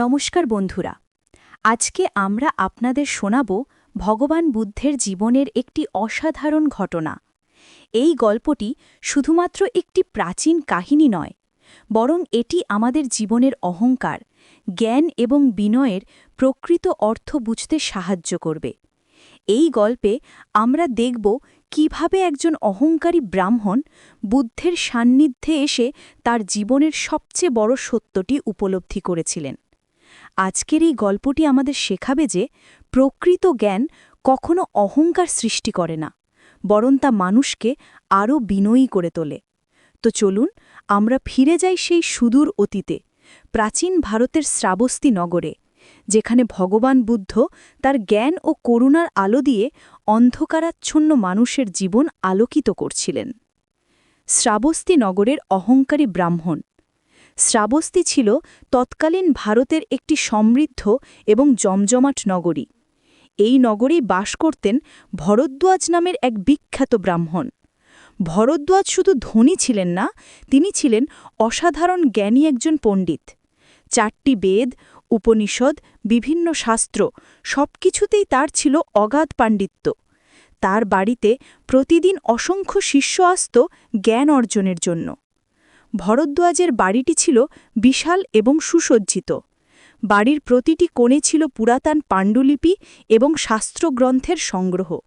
নমস্কার বন্ধুরা। আজকে আমরা আপনাদের শোনাব ভগবান বুদ্ধের জীবনের একটি অসাধারণ ঘটনা। এই গল্পটি শুধুমাত্র একটি প্রাচীন কাহিনী নয়, বরং এটি আমাদের জীবনের অহংকার, জ্ঞান এবং বিনয়ের প্রকৃত অর্থ বুঝতে সাহায্য করবে। এই গল্পে আমরা দেখব কীভাবে একজন অহংকারী ব্রাহ্মণ বুদ্ধের সান্নিধ্যে এসে তার জীবনের সবচেয়ে বড় সত্যটি উপলব্ধি করেছিলেন। আজকের এই গল্পটি আমাদের শেখাবে যে প্রকৃত জ্ঞান কখনো অহংকার সৃষ্টি করে না, বরং তা মানুষকে আরও বিনয়ী করে তোলে। তো চলুন, আমরা ফিরে যাই সেই সুদূর অতীতে, প্রাচীন ভারতের শ্রাবস্তি নগরে, যেখানে ভগবান বুদ্ধ তার জ্ঞান ও করুণার আলো দিয়ে অন্ধকারাচ্ছন্ন মানুষের জীবন আলোকিত করছিলেন। শ্রাবস্তি নগরের অহংকারী ব্রাহ্মণ শ্রাবস্তি ছিল তৎকালীন ভারতের একটি সমৃদ্ধ এবং জমজমাট নগরী। এই নগরী বাস করতেন ভরদ্বাজ নামের এক বিখ্যাত ব্রাহ্মণ। ভরদ্বাজ শুধু ধনী ছিলেন না, তিনি ছিলেন অসাধারণ জ্ঞানী একজন পণ্ডিত। চারটি বেদ, উপনিষদ, বিভিন্ন শাস্ত্র সবকিছুতেই তার ছিল অগাধ পাণ্ডিত্য। তার বাড়িতে প্রতিদিন অসংখ্য শিষ্য আসত জ্ঞান অর্জনের জন্য। ভরদ্বাজের বাড়িটি ছিল বিশাল এবং সুসজ্জিত। বাড়ির প্রতিটি কোণে ছিল পুরাতন পাণ্ডুলিপি এবং শাস্ত্রগ্রন্থের সংগ্রহ।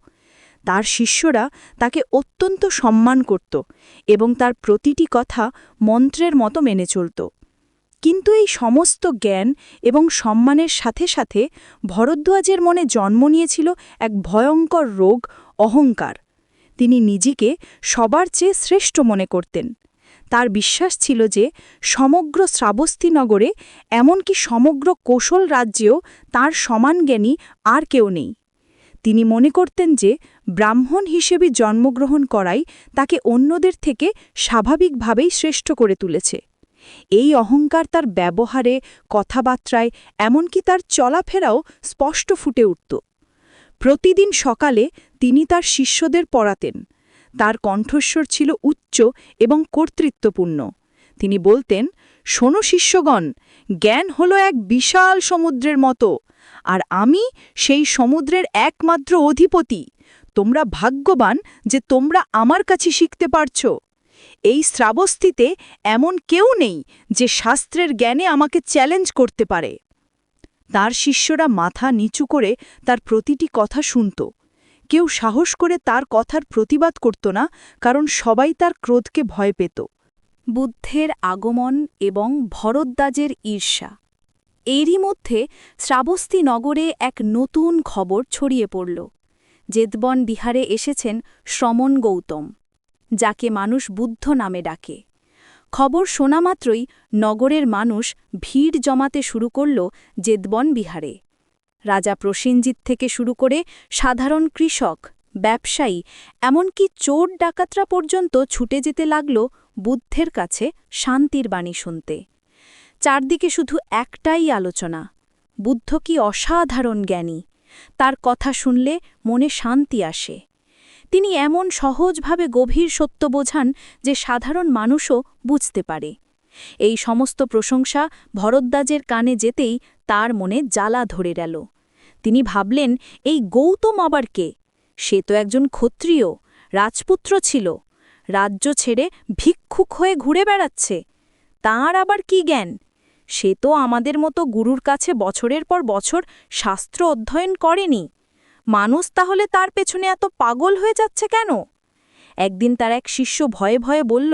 তার শিষ্যরা তাকে অত্যন্ত সম্মান করত এবং তার প্রতিটি কথা মন্ত্রের মতো মেনে চলত। কিন্তু এই সমস্ত জ্ঞান এবং সম্মানের সাথে সাথে ভরদ্বাজের মনে জন্ম নিয়েছিল এক ভয়ঙ্কর রোগ, অহংকার। তিনি নিজেকে সবার চেয়ে শ্রেষ্ঠ মনে করতেন। তার বিশ্বাস ছিল যে সমগ্র শ্রাবস্তিনগরে, এমনকি সমগ্র কৌশল রাজ্যেও তার সমান জ্ঞানী আর কেউ নেই। তিনি মনে করতেন যে ব্রাহ্মণ হিসেবে জন্মগ্রহণ করাই তাকে অন্যদের থেকে স্বাভাবিকভাবেই শ্রেষ্ঠ করে তুলেছে। এই অহংকার তার ব্যবহারে, কথাবার্তায়, এমনকি তার চলাফেরাও স্পষ্ট ফুটে উঠত। প্রতিদিন সকালে তিনি তার শিষ্যদের পড়াতেন। তার কণ্ঠস্বর ছিল উচ্চ এবং কর্তৃত্বপূর্ণ। তিনি বলতেন, শোনো শিষ্যগণ, জ্ঞান হলো এক বিশাল সমুদ্রের মতো, আর আমি সেই সমুদ্রের একমাত্র অধিপতি। তোমরা ভাগ্যবান যে তোমরা আমার কাছে শিখতে পারছ। এই শ্রাবস্তিতে এমন কেউ নেই যে শাস্ত্রের জ্ঞানে আমাকে চ্যালেঞ্জ করতে পারে। তার শিষ্যরা মাথা নিচু করে তার প্রতিটি কথা শুনত। কেউ সাহস করে তার কথার প্রতিবাদ করত না, কারণ সবাই তার ক্রোধকে ভয় পেত। বুদ্ধের আগমন এবং ভরদ্বাজের ঈর্ষা। এরই মধ্যে শ্রাবস্তি নগরে এক নতুন খবর ছড়িয়ে পড়ল। জেদবন বিহারে এসেছেন শ্রমণ গৌতম, যাকে মানুষ বুদ্ধ নামে ডাকে। খবর শোনা মাত্রই নগরের মানুষ ভিড় জমাতে শুরু করল জেদবন বিহারে। রাজা প্রসেনজিৎ থেকে শুরু করে সাধারণ কৃষক, ব্যবসায়ী, এমনকি চোর ডাকাতরা পর্যন্ত ছুটে যেতে লাগল বুদ্ধের কাছে শান্তির বাণী শুনতে। চারদিকে শুধু একটাই আলোচনা, বুদ্ধ কি অসাধারণ জ্ঞানী? তার কথা শুনলে মনে শান্তি আসে। তিনি এমন সহজভাবে গভীর সত্য বোঝান যে সাধারণ মানুষও বুঝতে পারে। এই সমস্ত প্রশংসা ভরদ্বাজের কানে যেতেই তার মনে জ্বালা ধরে গেল। তিনি ভাবলেন, এই গৌতম আবার কে? সে তো একজন ক্ষত্রিয়, রাজপুত্র ছিল। রাজ্য ছেড়ে ভিক্ষুক হয়ে ঘুরে বেড়াচ্ছে। তার আবার কি জ্ঞান? সে তো আমাদের মতো গুরুর কাছে বছরের পর বছর শাস্ত্র অধ্যয়ন করেনি। মানুষ তাহলে তার পেছনে এত পাগল হয়ে যাচ্ছে কেন? একদিন তার এক শিষ্য ভয়ে ভয়ে বলল,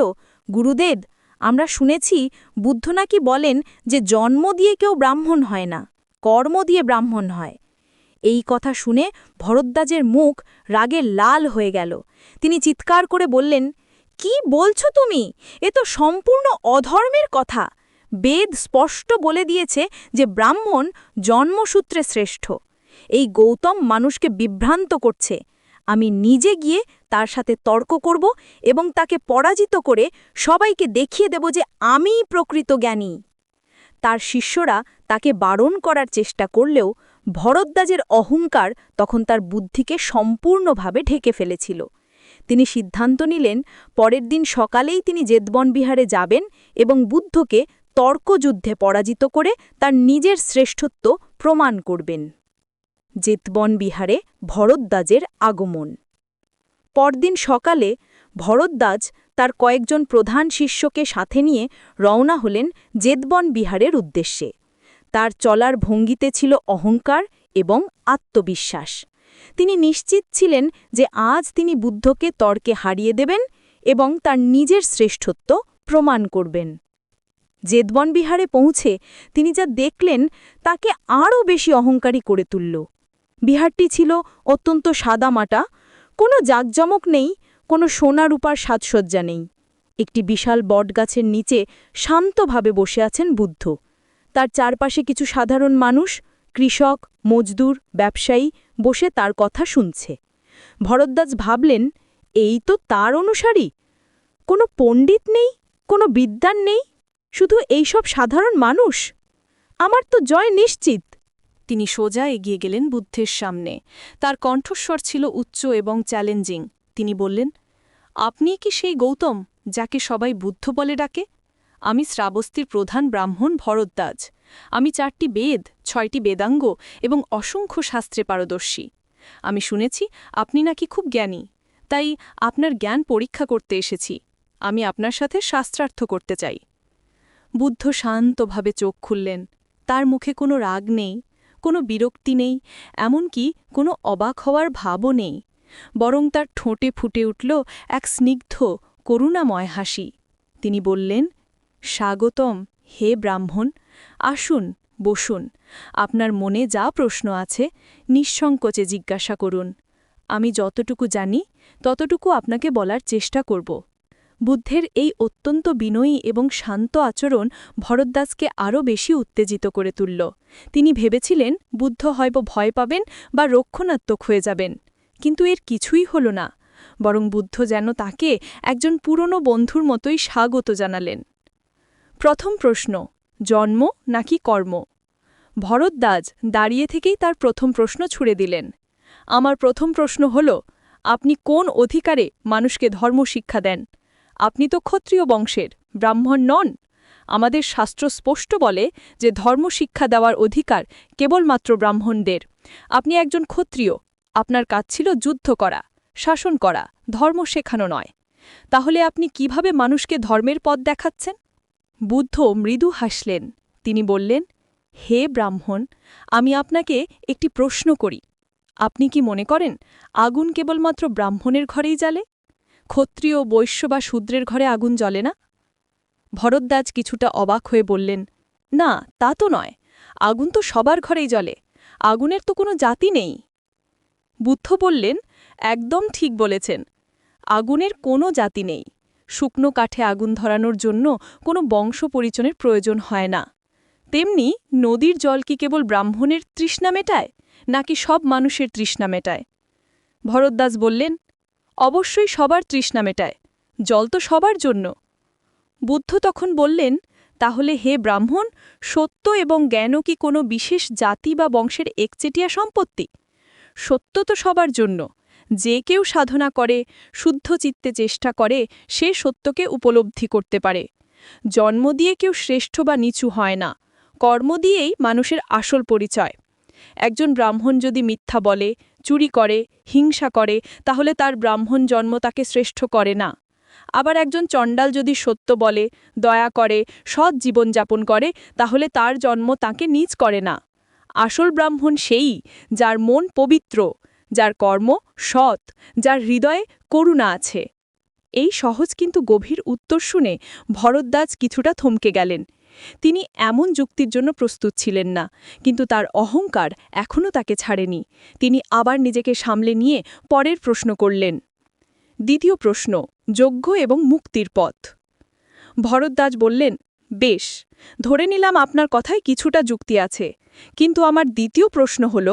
গুরুদেব আমরা শুনেছি বুদ্ধ নাকি বলেন যে জন্ম দিয়ে কেউ ব্রাহ্মণ হয় না, কর্ম দিয়ে ব্রাহ্মণ হয়। এই কথা শুনে ভরদ্বাজের মুখ রাগে লাল হয়ে গেল। তিনি চিৎকার করে বললেন, কি বলছো তুমি? এ তো সম্পূর্ণ অধর্মের কথা। বেদ স্পষ্ট বলে দিয়েছে যে ব্রাহ্মণ জন্মসূত্রে শ্রেষ্ঠ। এই গৌতম মানুষকে বিভ্রান্ত করছে। আমি নিজে গিয়ে তার সাথে তর্ক করব এবং তাকে পরাজিত করে সবাইকে দেখিয়ে দেব যে আমিই প্রকৃত জ্ঞানী। তার শিষ্যরা তাকে বারণ করার চেষ্টা করলেও ভরদ্বাজের অহংকার তখন তার বুদ্ধিকে সম্পূর্ণভাবে ঢেকে ফেলেছিল। তিনি সিদ্ধান্ত নিলেন, পরের দিন সকালেই তিনি জেদবন বিহারে যাবেন এবং বুদ্ধকে তর্কযুদ্ধে পরাজিত করে তার নিজের শ্রেষ্ঠত্ব প্রমাণ করবেন। জেতবন বিহারে ভরদ্বাজের আগমন। পরদিন সকালে ভরদ্বাজ তার কয়েকজন প্রধান শিষ্যকে সাথে নিয়ে রওনা হলেন জেদবন বিহারের উদ্দেশ্যে। তার চলার ভঙ্গিতে ছিল অহংকার এবং আত্মবিশ্বাস। তিনি নিশ্চিত ছিলেন যে আজ তিনি বুদ্ধকে তর্কে হারিয়ে দেবেন এবং তার নিজের শ্রেষ্ঠত্ব প্রমাণ করবেন। জেদবন বিহারে পৌঁছে তিনি যা দেখলেন তাকে আরও বেশি অহংকারী করে তুলল। বিহারটি ছিল অত্যন্ত সাদামাটা কোনো জাকজমক নেই, কোনো সোনা রূপার সাজসজ্জা নেই। একটি বিশাল বটগাছের নিচে শান্তভাবে বসে আছেন বুদ্ধ। তার চারপাশে কিছু সাধারণ মানুষ, কৃষক, মজদুর, ব্যবসায়ী বসে তার কথা শুনছে। ভরদ্বাজ ভাবলেন, এই তো তার অনুসারী। কোনো পণ্ডিত নেই, কোনো বিদ্যান নেই, শুধু এইসব সাধারণ মানুষ? আমার তো জয় নিশ্চিত। তিনি সোজা এগিয়ে গেলেন বুদ্ধের সামনে। তার কণ্ঠস্বর ছিল উচ্চ এবং চ্যালেঞ্জিং। তিনি বললেন, আপনি কি সেই গৌতম, যাকে সবাই বুদ্ধ বলে ডাকে? আমি শ্রাবস্তির প্রধান ব্রাহ্মণ ভরদ্বাজ। আমি চারটি বেদ, ছয়টি বেদাঙ্গ এবং অসংখ্য শাস্ত্রে পারদর্শী। আমি শুনেছি আপনি নাকি খুব জ্ঞানী, তাই আপনার জ্ঞান পরীক্ষা করতে এসেছি। আমি আপনার সাথে শাস্ত্রার্থ করতে চাই। বুদ্ধ শান্তভাবে চোখ খুললেন। তার মুখে কোনো রাগ নেই। কোনো বিরক্তি নেই, এমনকি কোনো অবাক হওয়ার ভাবও নেই। বরং তার ঠোঁটে ফুটে উঠল এক স্নিগ্ধ, করুণাময় হাসি। তিনি বললেন, স্বাগতম, হে ব্রাহ্মণ, আসুন, বসুন। আপনার মনে যা প্রশ্ন আছে, নিঃসংকোচে জিজ্ঞাসা করুন। আমি যতটুকু জানি, ততটুকু আপনাকে বলার চেষ্টা করব। বুদ্ধের এই অত্যন্ত বিনয়ী এবং শান্ত আচরণ ভরদ্দাসকে আরও বেশি উত্তেজিত করে তুলল। তিনি ভেবেছিলেন, বুদ্ধ হয়তো ভয় পাবেন বা রক্ষণাত্মক হয়ে যাবেন। কিন্তু এর কিছুই হল না। বরং বুদ্ধ যেন তাকে একজন পুরনো বন্ধুর মতোই স্বাগত জানালেন। প্রথম প্রশ্ন, জন্ম নাকি কর্ম? ভরদ্বাজ দাঁড়িয়ে থেকেই তার প্রথম প্রশ্ন ছুড়ে দিলেন। আমার প্রথম প্রশ্ন হল, আপনি কোন অধিকারে মানুষকে ধর্ম শিক্ষা দেন? আপনি তো ক্ষত্রিয় বংশের, ব্রাহ্মণ নন। আমাদের শাস্ত্র স্পষ্ট বলে যে ধর্ম শিক্ষা দেওয়ার অধিকার কেবলমাত্র ব্রাহ্মণদের। আপনি একজন ক্ষত্রিয়, আপনার কাজ ছিল যুদ্ধ করা, শাসন করা, ধর্ম শেখানো নয়। তাহলে আপনি কীভাবে মানুষকে ধর্মের পথ দেখাচ্ছেন? বুদ্ধ মৃদু হাসলেন, তিনি বললেন, হে ব্রাহ্মণ, আমি আপনাকে একটি প্রশ্ন করি। আপনি কি মনে করেন, আগুন কেবলমাত্র ব্রাহ্মণের ঘরেই জ্বালে? ক্ষত্রিয় বৈশ্য বা শূদ্রের ঘরে আগুন জ্বলে না? ভরদ্বাজ কিছুটা অবাক হয়ে বললেন, না, তা তো নয়। আগুন তো সবার ঘরেই জ্বলে। আগুনের তো কোনো জাতি নেই। বুদ্ধ বললেন, একদম ঠিক বলেছেন। আগুনের কোনো জাতি নেই। শুকনো কাঠে আগুন ধরানোর জন্য কোনো বংশ পরিচনের প্রয়োজন হয় না। তেমনি নদীর জল কি কেবল ব্রাহ্মণের তৃষ্ণা মেটায়, নাকি সব মানুষের তৃষ্ণা মেটায়? ভরদ্দাস বললেন অবশ্যই সবার তৃষ্ণা মেটায়, জল তো সবার জন্য। বুদ্ধ তখন বললেন, তাহলে হে ব্রাহ্মণ, সত্য এবং জ্ঞানও কি কোনো বিশেষ জাতি বা বংশের একচেটিয়া সম্পত্তি? সত্য তো সবার জন্য, যে কেউ সাধনা করে, শুদ্ধ চিত্তে চেষ্টা করে, সে সত্যকে উপলব্ধি করতে পারে। জন্ম দিয়ে কেউ শ্রেষ্ঠ বা নিচু হয় না, কর্ম দিয়েই মানুষের আসল পরিচয়। একজন ব্রাহ্মণ যদি মিথ্যা বলে, চুরি করে, হিংসা করে, তাহলে তার ব্রাহ্মণ জন্ম তাকে শ্রেষ্ঠ করে না। আবার একজন চণ্ডাল যদি সত্য বলে, দয়া করে, সৎ জীবনযাপন করে, তাহলে তার জন্ম তাকে নিজ করে না। আসল ব্রাহ্মণ সেই, যার মন পবিত্র, যার কর্ম সৎ, যার হৃদয়ে করুণা আছে। এই সহজ কিন্তু গভীর উত্তর শুনে ভরদ্বাজ কিছুটা থমকে গেলেন। তিনি এমন যুক্তির জন্য প্রস্তুত ছিলেন না, কিন্তু তার অহংকার এখনও তাকে ছাড়েনি। তিনি আবার নিজেকে সামলে নিয়ে পরের প্রশ্ন করলেন। দ্বিতীয় প্রশ্ন, যোগ্য এবং মুক্তির পথ। ভরদ্বাজ বললেন, বেশ, ধরে নিলাম আপনার কথায় কিছুটা যুক্তি আছে, কিন্তু আমার দ্বিতীয় প্রশ্ন হল,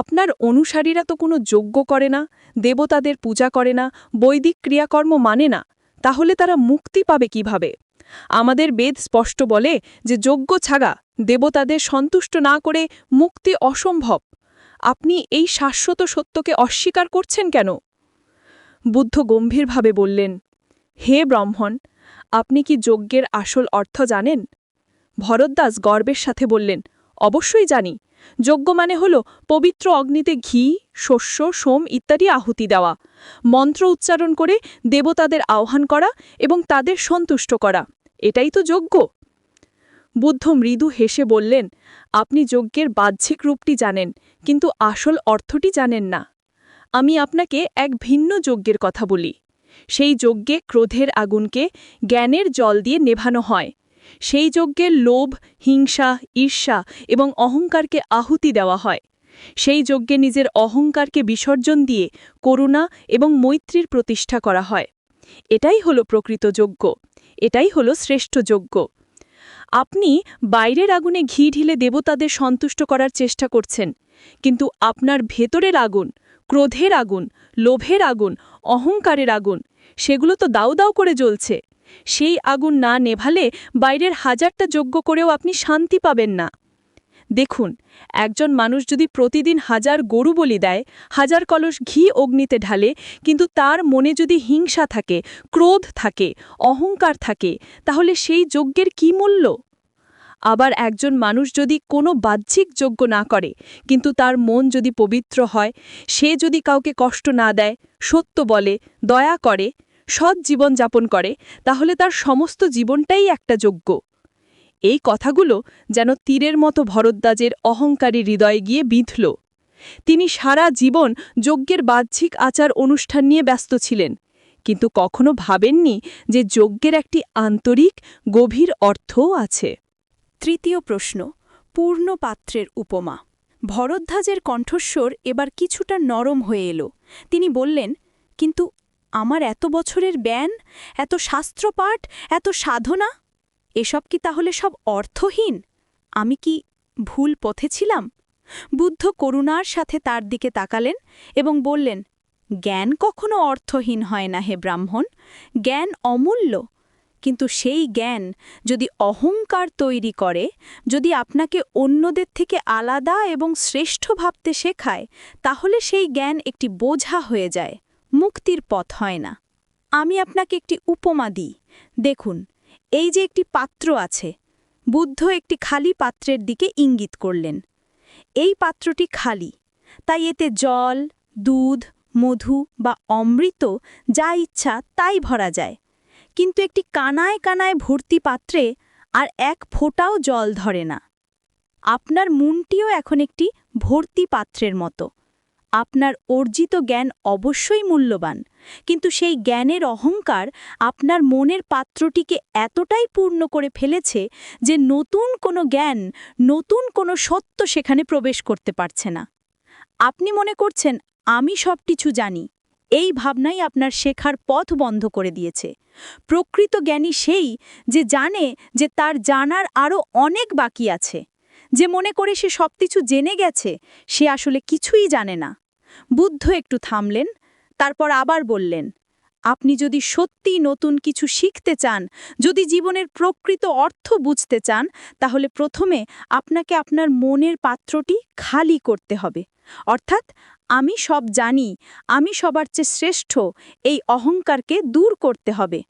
আপনার অনুসারীরা তো কোনো যজ্ঞ করে না, দেবতাদের পূজা করে না, বৈদিক ক্রিয়াকর্ম মানে না তাহলে তারা মুক্তি পাবে কীভাবে? আমাদের বেদ স্পষ্ট বলে যে যজ্ঞ ছাগা দেবতাদের সন্তুষ্ট না করে মুক্তি অসম্ভব। আপনি এই শাশ্বত সত্যকে অস্বীকার করছেন কেন? বুদ্ধ গম্ভীরভাবে বললেন, হে ব্রাহ্মণ, আপনি কি যজ্ঞের আসল অর্থ জানেন? ভরদ্বাজ গর্বের সাথে বললেন, অবশ্যই জানি। যজ্ঞ মানে হল পবিত্র অগ্নিতে ঘি, শস্য, সোম ইত্যাদি আহুতি দেওয়া। মন্ত্র উচ্চারণ করে দেবতাদের আহ্বান করা এবং তাদের সন্তুষ্ট করা। এটাই তো যজ্ঞ বুদ্ধ মৃদু হেসে বললেন, আপনি যজ্ঞের বাহ্যিক রূপটি জানেন, কিন্তু আসল অর্থটি জানেন না। আমি আপনাকে এক ভিন্ন যজ্ঞের কথা বলি। সেই যজ্ঞে ক্রোধের আগুনকে জ্ঞানের জল দিয়ে নেভানো হয়। সেই যজ্ঞের লোভ, হিংসা, ঈর্ষা এবং অহংকারকে আহুতি দেওয়া হয়। সেই যজ্ঞে নিজের অহংকারকে বিসর্জন দিয়ে করুণা এবং মৈত্রীর প্রতিষ্ঠা করা হয়। এটাই হলো প্রকৃত যজ্ঞ। এটাই হলো শ্রেষ্ঠ যজ্ঞ। আপনি বাইরের আগুনে ঘি ঢিলে দেবতাদের সন্তুষ্ট করার চেষ্টা করছেন, কিন্তু আপনার ভেতরের আগুন, ক্রোধের আগুন, লোভের আগুন, অহংকারের আগুন, সেগুলো তো দাউ দাউ করে জ্বলছে। সেই আগুন না নেভালে বাইরের হাজারটা যজ্ঞ করেও আপনি শান্তি পাবেন না। দেখুন, একজন মানুষ যদি প্রতিদিন হাজার গরু বলি দেয়, হাজার কলস ঘি অগ্নিতে ঢালে, কিন্তু তার মনে যদি হিংসা থাকে, ক্রোধ থাকে, অহংকার থাকে, তাহলে সেই যজ্ঞের কি মূল্য? আবার একজন মানুষ যদি কোনো বাহ্যিক যজ্ঞ না করে, কিন্তু তার মন যদি পবিত্র হয়, সে যদি কাউকে কষ্ট না দেয়, সত্য বলে, দয়া করে সৎ জীবন যাপন করে, তাহলে তার সমস্ত জীবনটাই একটা যোগ্য। এই কথাগুলো যেন তীরের মতো ভরদ্বাজের অহংকারী হৃদয়ে গিয়ে বিঁধল। তিনি সারা জীবন যজ্ঞের বাহ্যিক আচার অনুষ্ঠান নিয়ে ব্যস্ত ছিলেন, কিন্তু কখনো ভাবেননি যে যজ্ঞের একটি আন্তরিক, গভীর অর্থও আছে। তৃতীয় প্রশ্ন, পূর্ণ পাত্রের উপমা। ভরদ্বাজের কণ্ঠস্বর এবার কিছুটা নরম হয়ে এলো। তিনি বললেন, কিন্তু আমার এত বছরের ব্যান এত শাস্ত্রপাঠ, এত সাধনা? এসব কি তাহলে সব অর্থহীন? আমি কি ভুল পথে ছিলাম? বুদ্ধ করুণার সাথে তার দিকে তাকালেন এবং বললেন, জ্ঞান কখনো অর্থহীন হয় না হে ব্রাহ্মণ। জ্ঞান অমূল্য। কিন্তু সেই জ্ঞান যদি অহংকার তৈরি করে, যদি আপনাকে অন্যদের থেকে আলাদা এবং শ্রেষ্ঠ ভাবতে শেখায়, তাহলে সেই জ্ঞান একটি বোঝা হয়ে যায়। মুক্তির পথ হয় না। আমি আপনাকে একটি উপমা দিই। দেখুন, এই যে একটি পাত্র আছে, বুদ্ধ একটি খালি পাত্রের দিকে ইঙ্গিত করলেন। এই পাত্রটি খালি, তাই এতে জল, দুধ, মধু বা অমৃত যা ইচ্ছা তাই ভরা যায়। কিন্তু একটি কানায় কানায় ভর্তি পাত্রে আর এক ফোঁটাও জল ধরে না। আপনার মনটিও এখন একটি ভর্তি পাত্রের মতো। আপনার অর্জিত জ্ঞান অবশ্যই মূল্যবান, কিন্তু সেই জ্ঞানের অহংকার আপনার মনের পাত্রটিকে এতটাই পূর্ণ করে ফেলেছে যে নতুন কোনো জ্ঞান, নতুন কোনো সত্য সেখানে প্রবেশ করতে পারছে না। আপনি মনে করছেন, আমি সব কিছু জানি। এই ভাবনাই আপনার শেখার পথ বন্ধ করে দিয়েছে। প্রকৃত জ্ঞানী সেই যে জানে যে তার জানার আরও অনেক বাকি আছে। যে মনে করে সে সব কিছু জেনে গেছে, সে আসলে কিছুই জানে না। বুদ্ধ একটু থামলেন, তারপর আবার বললেন, আপনি যদি সত্যি নতুন কিছু শিখতে চান, যদি জীবনের প্রকৃত অর্থ বুঝতে চান, তাহলে প্রথমে আপনাকে আপনার মনের পাত্রটি খালি করতে হবে। অর্থাৎ আমি সব জানি, আমি সবার চেয়ে শ্রেষ্ঠ, এই অহংকারকে দূর করতে হবে।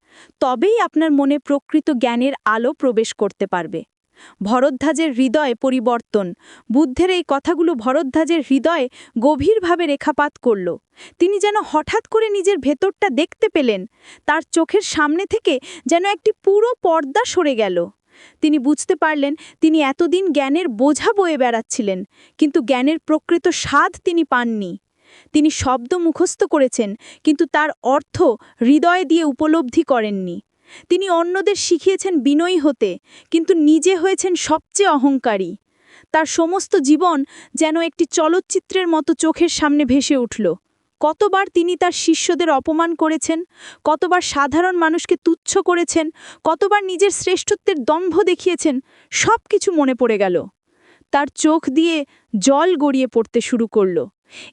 তবেই আপনার মনে প্রকৃত জ্ঞানের আলো প্রবেশ করতে পারবে। ভরদ্বাজের হৃদয়ে পরিবর্তন। বুদ্ধের এই কথাগুলো ভরদ্বাজের হৃদয়ে গভীরভাবে রেখাপাত করল। তিনি যেন হঠাৎ করে নিজের ভেতরটা দেখতে পেলেন, তার চোখের সামনে থেকে যেন একটি পুরো পর্দা সরে গেল। তিনি বুঝতে পারলেন, তিনি এতদিন জ্ঞানের বোঝা বয়ে বেড়াচ্ছিলেন, কিন্তু জ্ঞানের প্রকৃত স্বাদ তিনি পাননি। তিনি শব্দ মুখস্থ করেছেন, কিন্তু তার অর্থ হৃদয় দিয়ে উপলব্ধি করেননি। তিনি অন্যদের শিখিয়েছেন বিনয়ী হতে, কিন্তু নিজে হয়েছেন সবচেয়ে অহংকারী। তার সমস্ত জীবন যেন একটি চলচ্চিত্রের মতো চোখের সামনে ভেসে উঠল। কতবার তিনি তার শিষ্যদের অপমান করেছেন, কতবার সাধারণ মানুষকে তুচ্ছ করেছেন, কতবার নিজের শ্রেষ্ঠত্বের দম্ভ দেখিয়েছেন সব কিছু মনে পড়ে গেল। তার চোখ দিয়ে জল গড়িয়ে পড়তে শুরু করল।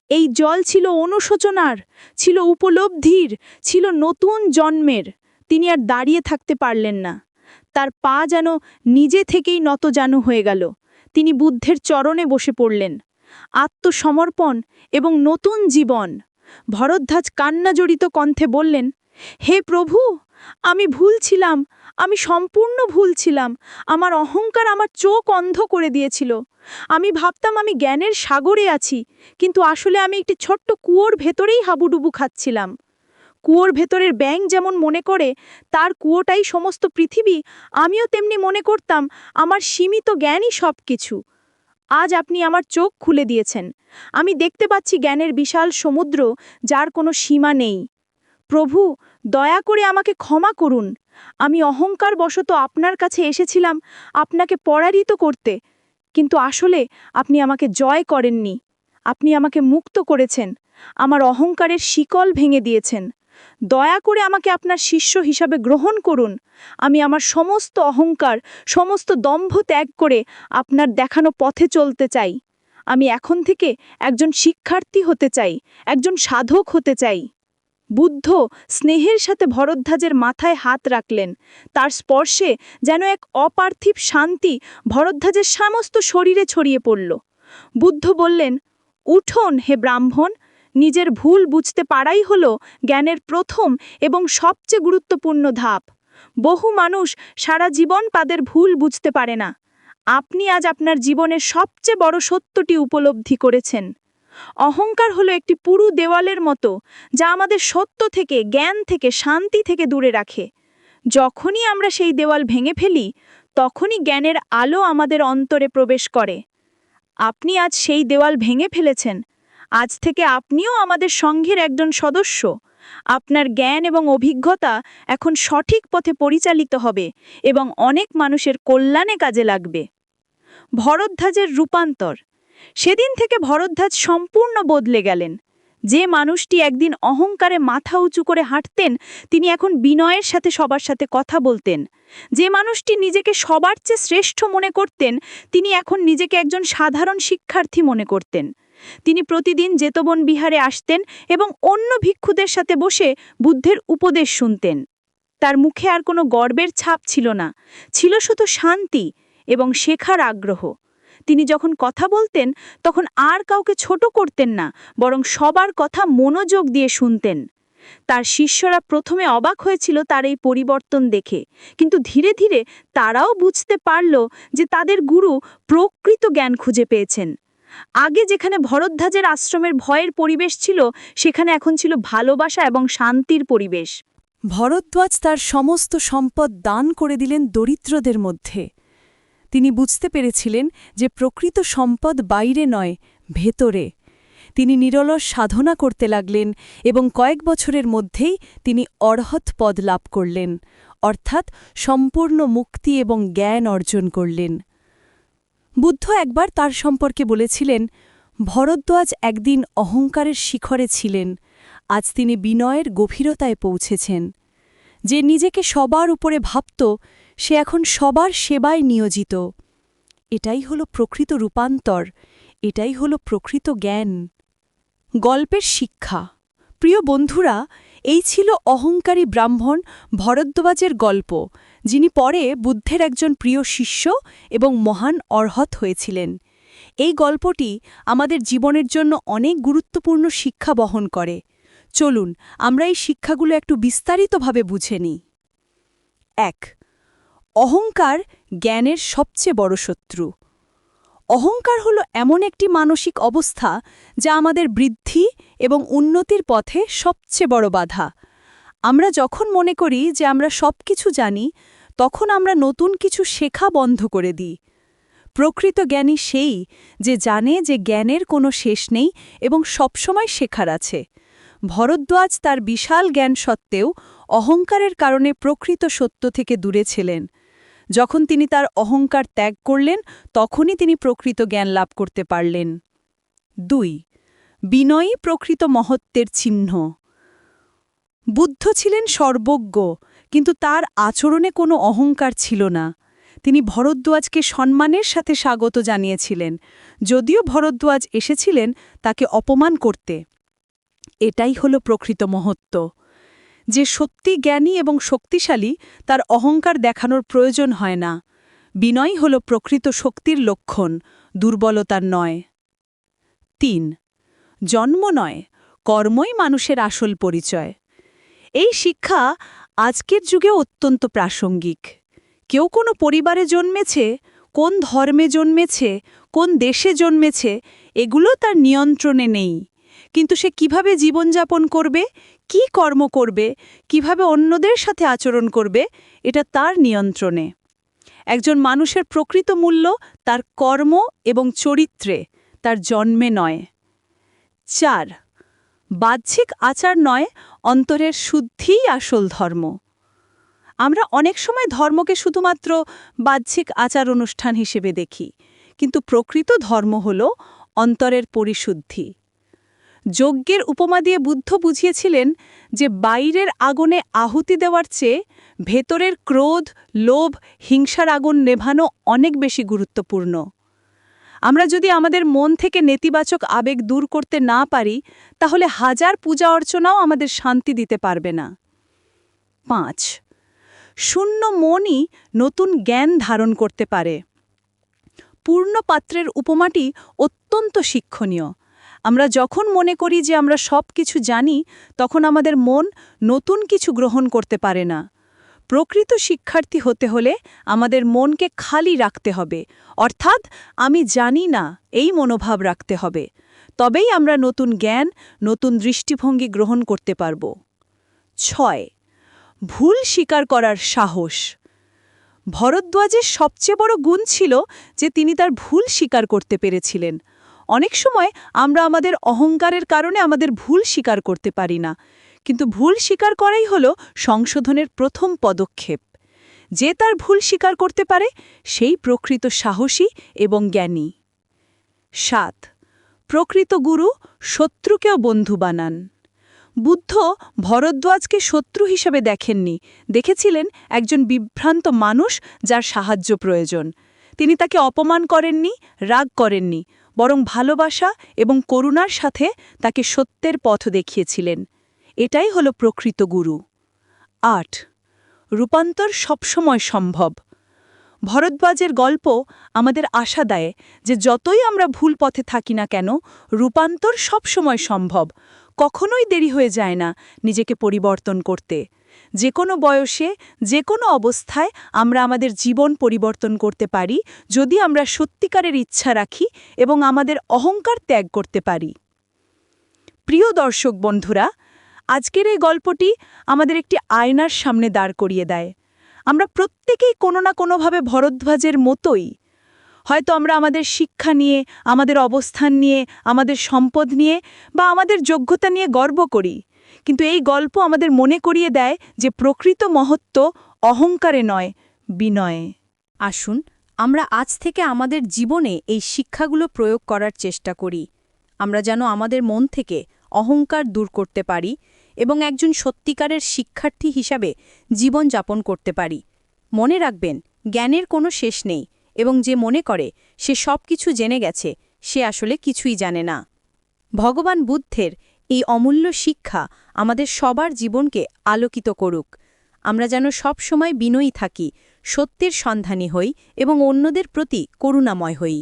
এই জল ছিল অনুশোচনার, ছিল উপলব্ধির, ছিল নতুন জন্মের। তিনি আর দাঁড়িয়ে থাকতে পারলেন না। তার পা যেন নিজে থেকেই নত নতজানু হয়ে গেল। তিনি বুদ্ধের চরণে বসে পড়লেন। আত্মসমর্পণ এবং নতুন জীবন। ভরদ্বাজ কান্নাজড়িত কণ্ঠে বললেন, হে প্রভু, আমি ভুল ছিলাম, আমি সম্পূর্ণ ভুল ছিলাম। আমার অহংকার আমার চোখ অন্ধ করে দিয়েছিল। আমি ভাবতাম আমি জ্ঞানের সাগরে আছি, কিন্তু আসলে আমি একটি ছোট্ট কুয়োর ভেতরেই হাবুডুবু খাচ্ছিলাম। কুয়োর ভেতরের ব্যাং যেমন মনে করে, তার কুয়োটাই সমস্ত পৃথিবী, আমিও তেমনি মনে করতাম আমার সীমিত জ্ঞানই সব কিছু আজ আপনি আমার চোখ খুলে দিয়েছেন। আমি দেখতে পাচ্ছি জ্ঞানের বিশাল সমুদ্র, যার কোনো সীমা নেই। প্রভু, দয়া করে আমাকে ক্ষমা করুন। আমি অহংকার বশত আপনার কাছে এসেছিলাম আপনাকে পরাজিত করতে। কিন্তু আসলে আপনি আমাকে জয় করেননি। আপনি আমাকে মুক্ত করেছেন। আমার অহংকারের শিকল ভেঙে দিয়েছেন। দয়া করে আমাকে আপনার শিষ্য হিসাবে গ্রহণ করুন। আমি আমার সমস্ত অহংকার, সমস্ত দম্ভ ত্যাগ করে আপনার দেখানো পথে চলতে চাই। আমি এখন থেকে একজন শিক্ষার্থী হতে চাই, একজন সাধক হতে চাই। বুদ্ধ স্নেহের সাথে ভরদ্বাজের মাথায় হাত রাখলেন। তার স্পর্শে যেন এক অপার্থিব শান্তি ভরদ্বাজের সমস্ত শরীরে ছড়িয়ে পড়ল। বুদ্ধ বললেন, উঠোন হে ব্রাহ্মণ নিজের ভুল বুঝতে পারাই হল জ্ঞানের প্রথম এবং সবচেয়ে গুরুত্বপূর্ণ ধাপ। বহু মানুষ সারা জীবন তাদের ভুল বুঝতে পারে না। আপনি আজ আপনার জীবনের সবচেয়ে বড় সত্যটি উপলব্ধি করেছেন। অহংকার হলো একটি পুরু দেওয়ালের মতো যা আমাদের সত্য থেকে, জ্ঞান থেকে, শান্তি থেকে দূরে রাখে। যখনই আমরা সেই দেওয়াল ভেঙে ফেলি, তখনই জ্ঞানের আলো আমাদের অন্তরে প্রবেশ করে। আপনি আজ সেই দেওয়াল ভেঙে ফেলেছেন। আজ থেকে আপনিও আমাদের সংঘের একজন সদস্য। আপনার জ্ঞান এবং অভিজ্ঞতা এখন সঠিক পথে পরিচালিত হবে এবং অনেক মানুষের কল্যাণে কাজে লাগবে। ভরদ্বাজের রূপান্তর। সেদিন থেকে ভরদ্বাজ সম্পূর্ণ বদলে গেলেন। যে মানুষটি একদিন অহংকারে মাথা উঁচু করে হাঁটতেন, তিনি এখন বিনয়ের সাথে সবার সাথে কথা বলতেন। যে মানুষটি নিজেকে সবার চেয়ে শ্রেষ্ঠ মনে করতেন, তিনি এখন নিজেকে একজন সাধারণ শিক্ষার্থী মনে করতেন। তিনি প্রতিদিন জেতবন বিহারে আসতেন এবং অন্য ভিক্ষুদের সাথে বসে বুদ্ধের উপদেশ শুনতেন। তার মুখে আর কোনো গর্বের ছাপ ছিল না। ছিল শুধু শান্তি এবং শেখার আগ্রহ। তিনি যখন কথা বলতেন, তখন আর কাউকে ছোট করতেন না, বরং সবার কথা মনোযোগ দিয়ে শুনতেন। তার শিষ্যরা প্রথমে অবাক হয়েছিল তার এই পরিবর্তন দেখে, কিন্তু ধীরে ধীরে তারাও বুঝতে পারল যে তাদের গুরু প্রকৃত জ্ঞান খুঁজে পেয়েছেন। আগে যেখানে ভরদ্বাজের আশ্রমের ভয়ের পরিবেশ ছিল, সেখানে এখন ছিল ভালোবাসা এবং শান্তির পরিবেশ। ভরদ্বাজ তার সমস্ত সম্পদ দান করে দিলেন দরিদ্রদের মধ্যে। তিনি বুঝতে পেরেছিলেন যে প্রকৃত সম্পদ বাইরে নয়, ভেতরে। তিনি নিরলস সাধনা করতে লাগলেন এবং কয়েক বছরের মধ্যেই তিনি অর্হৎ পদ লাভ করলেন, অর্থাৎ সম্পূর্ণ মুক্তি এবং জ্ঞান অর্জন করলেন। বুদ্ধ একবার তার সম্পর্কে বলেছিলেন, ভরদ্বাজ একদিন অহংকারের শিখরে ছিলেন। আজ তিনি বিনয়ের গভীরতায় পৌঁছেছেন। যে নিজেকে সবার উপরে ভাবত, সে এখন সবার সেবায় নিয়োজিত। এটাই হলো প্রকৃত রূপান্তর, এটাই হলো প্রকৃত জ্ঞান। গল্পের শিক্ষা। প্রিয় বন্ধুরা, এই ছিল অহংকারী ব্রাহ্মণ ভরদ্বাজের গল্প। যিনি পরে বুদ্ধের একজন প্রিয় শিষ্য এবং মহান অর্হত হয়েছিলেন। এই গল্পটি আমাদের জীবনের জন্য অনেক গুরুত্বপূর্ণ শিক্ষা বহন করে। চলুন, আমরা এই শিক্ষাগুলো একটু বিস্তারিতভাবে বুঝে নিই। এক, অহংকার জ্ঞানের সবচেয়ে বড় শত্রু। অহংকার হলো এমন একটি মানসিক অবস্থা যা আমাদের বৃদ্ধি এবং উন্নতির পথে সবচেয়ে বড় বাধা। আমরা যখন মনে করি যে আমরা সব কিছু জানি তখন আমরা নতুন কিছু শেখা বন্ধ করে দিই। প্রকৃত জ্ঞানী সেই যে জানে যে জ্ঞানের কোনো শেষ নেই এবং সবসময় শেখার আছে। ভরদ্বাজ তার বিশাল জ্ঞান সত্ত্বেও অহংকারের কারণে প্রকৃত সত্য থেকে দূরে ছিলেন। যখন তিনি তার অহংকার ত্যাগ করলেন, তখনই তিনি প্রকৃত জ্ঞান লাভ করতে পারলেন। দুই বিনয়ী প্রকৃত মহত্বের চিহ্ন। বুদ্ধ ছিলেন সর্বজ্ঞ। কিন্তু তার আচরণে কোনো অহংকার ছিল না। তিনি ভরদ্বাজকে সম্মানের সাথে স্বাগত জানিয়েছিলেন। যদিও ভরদ্বাজ এসেছিলেন তাকে অপমান করতে। এটাই হল প্রকৃত মহত্ব। যে সত্যি জ্ঞানী এবং শক্তিশালী, তার অহংকার দেখানোর প্রয়োজন হয় না। বিনয় হল প্রকৃত শক্তির লক্ষণ, দুর্বলতার নয়। তিন, জন্ম নয়, কর্মই মানুষের আসল পরিচয়। এই শিক্ষা আজকের যুগে অত্যন্ত প্রাসঙ্গিক। কেউ কোনো পরিবারে জন্মেছে, কোন ধর্মে জন্মেছে, কোন দেশে জন্মেছে, এগুলো তার নিয়ন্ত্রণে নেই। কিন্তু সে কীভাবে জীবনযাপন করবে, কি কর্ম করবে, কীভাবে অন্যদের সাথে আচরণ করবে, এটা তার নিয়ন্ত্রণে। একজন মানুষের প্রকৃত মূল্য তার কর্ম এবং চরিত্রে, তার জন্মে নয়। চার, বাহ্যিক আচার নয় অন্তরের শুদ্ধিই আসল ধর্ম। আমরা অনেক সময় ধর্মকে শুধুমাত্র বাহ্যিক আচার অনুষ্ঠান হিসেবে দেখি, কিন্তু প্রকৃত ধর্ম হল অন্তরের পরিশুদ্ধি। যজ্ঞের উপমা দিয়ে বুদ্ধ বুঝিয়েছিলেন যে বাইরের আগুনে আহুতি দেওয়ার চেয়ে ভেতরের ক্রোধ, লোভ, হিংসার আগুন নেভানো অনেক বেশি গুরুত্বপূর্ণ। আমরা যদি আমাদের মন থেকে নেতিবাচক আবেগ দূর করতে না পারি, তাহলে হাজার পূজা অর্চনাও আমাদের শান্তি দিতে পারবে না। পাঁচ, শূন্য মনই নতুন জ্ঞান ধারণ করতে পারে। পূর্ণ পাত্রের উপমাটি অত্যন্ত শিক্ষণীয়। আমরা যখন মনে করি যে আমরা সব কিছু জানি, তখন আমাদের মন নতুন কিছু গ্রহণ করতে পারে না। প্রকৃত শিক্ষার্থী হতে হলে আমাদের মনকে খালি রাখতে হবে। অর্থাৎ আমি জানি না, এই মনোভাব রাখতে হবে। তবেই আমরা নতুন জ্ঞান, নতুন দৃষ্টিভঙ্গি গ্রহণ করতে পারব। ছয়, ভুল স্বীকার করার সাহস। ভরদ্বাজের সবচেয়ে বড় গুণ ছিল যে তিনি তার ভুল স্বীকার করতে পেরেছিলেন। অনেক সময় আমরা আমাদের অহংকারের কারণে আমাদের ভুল স্বীকার করতে পারি না। কিন্তু ভুল স্বীকার করাই হল সংশোধনের প্রথম পদক্ষেপ। যে তার ভুল স্বীকার করতে পারে, সেই প্রকৃত সাহসী এবং জ্ঞানী। সাত, প্রকৃত গুরু শত্রুকেও বন্ধু বানান। বুদ্ধ ভরদ্বাজকে শত্রু হিসেবে দেখেননি। দেখেছিলেন একজন বিভ্রান্ত মানুষ যার সাহায্য প্রয়োজন। তিনি তাকে অপমান করেননি, রাগ করেননি, বরং ভালোবাসা এবং করুণার সাথে তাকে সত্যের পথ দেখিয়েছিলেন। এটাই হল প্রকৃত গুরু। আট, রূপান্তর সবসময় সম্ভব। ভরদ্বাজের গল্প আমাদের আশা দেয় যে যতই আমরা ভুল পথে থাকি না কেন, রূপান্তর সবসময় সম্ভব। কখনোই দেরি হয়ে যায় না নিজেকে পরিবর্তন করতে। যে কোনো বয়সে, যে কোনো অবস্থায় আমরা আমাদের জীবন পরিবর্তন করতে পারি, যদি আমরা সত্যিকারের ইচ্ছা রাখি এবং আমাদের অহংকার ত্যাগ করতে পারি। প্রিয় দর্শক বন্ধুরা আজকের এই গল্পটি আমাদের একটি আয়নার সামনে দাঁড় করিয়ে দেয়। আমরা প্রত্যেকেই কোনো না কোনোভাবে ভরদ্বাজের মতোই। হয়তো আমরা আমাদের শিক্ষা নিয়ে, আমাদের অবস্থান নিয়ে, আমাদের সম্পদ নিয়ে বা আমাদের যোগ্যতা নিয়ে গর্ব করি। কিন্তু এই গল্প আমাদের মনে করিয়ে দেয় যে প্রকৃত মহত্ব অহংকারে নয়, বিনয়ে। আসুন, আমরা আজ থেকে আমাদের জীবনে এই শিক্ষাগুলো প্রয়োগ করার চেষ্টা করি। আমরা যেন আমাদের মন থেকে অহংকার দূর করতে পারি এবং একজন সত্যিকারের শিক্ষার্থী হিসাবে জীবন যাপন করতে পারি। মনে রাখবেন, জ্ঞানের কোনো শেষ নেই এবং যে মনে করে, সে সব কিছু জেনে গেছে, সে আসলে কিছুই জানে না। ভগবান বুদ্ধের এই অমূল্য শিক্ষা আমাদের সবার জীবনকে আলোকিত করুক। আমরা যেন সব সময় বিনয়ী থাকি, সত্যের সন্ধানী হই এবং অন্যদের প্রতি করুণাময় হই।